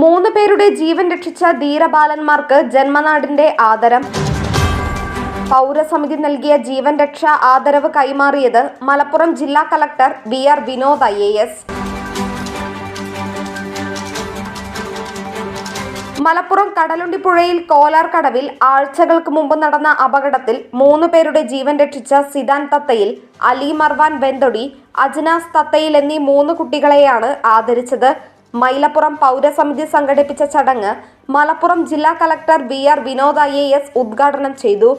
മൂന്ന് പേരുടെ ജീവൻ രക്ഷിച്ച ധീരബാലന്മാർക്ക് ജന്മനാടിന്റെ ആദരം. പൗരസമിതി നൽകിയ ജീവൻ രക്ഷാ ആദരവ് കൈമാറിയത് മലപ്പുറം ജില്ലാ collector V R Vinod I A S. Malappuram കടലുണ്ടിപ്പുഴയിൽ Kolar കടവിൽ ആഴ്ചകൾക്ക് മുമ്പ് നടന്ന അപകടത്തിൽ മൂന്ന് പേരുടെ ജീവൻ രക്ഷിച്ച സിദാൻ തത്തയിൽ അലി മർവാൻ വെന്തൊടി അജ്നാസ് തത്തയിൽ എന്നീ മൂന്ന് കുട്ടികളെയാണ് ആദരിച്ചത്. മൈലപ്പുറം പൗരസമിതി സംഘടിപ്പിച്ച ചടങ്ങ് മലപ്പുറം ജില്ലാ collector V R Vinod I A S ഉദ്ഘാടനം ചെയ്തു.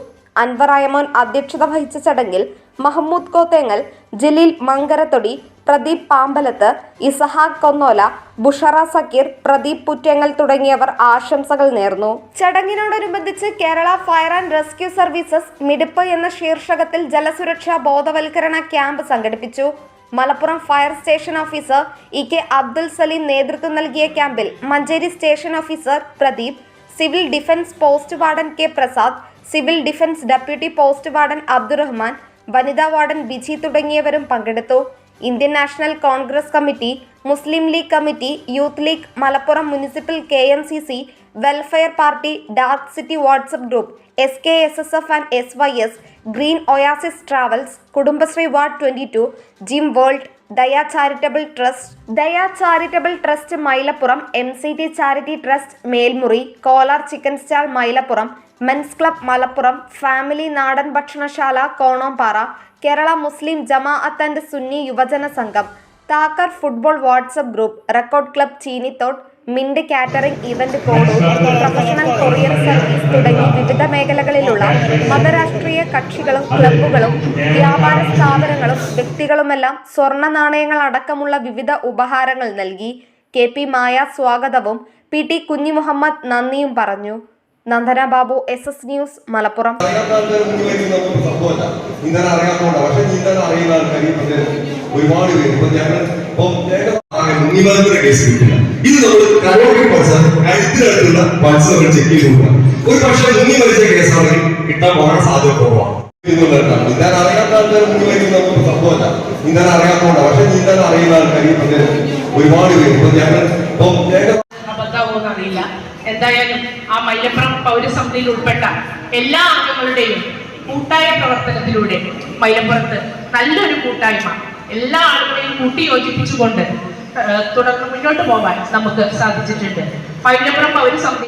അൻവർ അയമോൻ അധ്യക്ഷത വഹിച്ച ചടങ്ങിൽ മഹമ്മൂദ് കോത്തേങ്ങൽ ജലീൽ മങ്കരത്തൊടി പ്രദീപ് പാമ്പലത്ത് ഇസഹാഖ് കൊന്നോല ബുഷറ സക്കീർ പ്രദീപ് പുറ്റേങ്ങൽ തുടങ്ങിയവർ ആശംസകൾ നേർന്നു. ചടങ്ങിനോടനുബന്ധിച്ച് Kerala Fire and Rescue Services മിടുപ്പ് എന്ന ശീർഷകത്തിൽ ജലസുരക്ഷാ ബോധവൽക്കരണ ക്യാമ്പ് സംഘടിപ്പിച്ചു. Malappuram fire station officer E K Abdul Saleem നേതൃത്വം നൽകിയ ക്യാമ്പിൽ Manjeri station officer Pradeep civil defence post warden K Prasad civil defence deputy post warden Abdurahman വനിതാ വാർഡൻ ബിജി തുടങ്ങിയവരും പങ്കെടുത്തു. Indian National Congress committee Muslim League committee Youth League Malappuram municipal K Welfare Party dark city WhatsApp group S K S S F and S Y S green oasis travels Kudumbashree ward twenty two gym world Daya charitable trust Daya charitable trust Mylapuram M C T charity trust Melmuri Kolar chicken stall Mylapuram men's club Malappuram family നാടൻ ഭക്ഷണശാല Konompara Kerala Muslim Jamaat and Sunni Yuvajana Sangham Thakkar football WhatsApp group record club Cheenithode mint catering event Kodur professional courier service തുടങ്ങി വിവിധ മേഖലകളിലുള്ള മതരാഷ്ട്രീയ കക്ഷികളും ക്ലബ്ബുകളും വ്യാപാര സ്ഥാപനങ്ങളും വ്യക്തികളുമെല്ലാം സ്വർണ നാണയങ്ങൾ അടക്കമുള്ള വിവിധ ഉപഹാരങ്ങൾ നൽകി. കെ പി മായ സ്വാഗതവും പി ടി കുഞ്ഞിമുഹമ്മദ് നന്ദിയും പറഞ്ഞു. Nandana Babu S S news Malappuram. ഒരുപാട് മുങ്ങിമലത്തിന്റെ കേസ് കിട്ടില്ല ഇത് നമ്മൾ കരോടി പൾസ് കഴുത്തിനടുത്തുള്ള പൾസ് നമ്മൾ ചെക്ക് ചെയ്ത് നോക്കുക ഒരു പക്ഷേ മുങ്ങി മരിച്ച കേസാണെങ്കിൽ കിട്ടാൻ വളരെ സാധ്യത കുറവാണ്. നീന്താൻ അറിയാത്ത ആൾക്കാർ മുങ്ങി മരിക്കുന്ന സംഭവമല്ല. നീന്താൻ പക്ഷെ നീന്താൻ അറിയുന്ന ആൾക്കാർ ഇതിന് ഒരുപാട് പേര്. ഇപ്പൊ ഞങ്ങൾ അറിയില്ല എന്തായാലും ആ മൈലപ്പുറം പൗരസമിതിയിൽ ഉൾപ്പെട്ട എല്ലാ അംഗങ്ങളുടെയും കൂട്ടായ പ്രവർത്തനത്തിലൂടെ മൈലപ്പുറത്ത് നല്ലൊരു കൂട്ടായ്മ എല്ലാ ആളുകളെയും കൂട്ടി യോജിപ്പിച്ചുകൊണ്ട് ഏഹ്, തുടർന്ന് മുന്നോട്ട് പോകാൻ നമുക്ക് സാധിച്ചിട്ടുണ്ട്. മൈലപ്പുറം പൗരസമിതി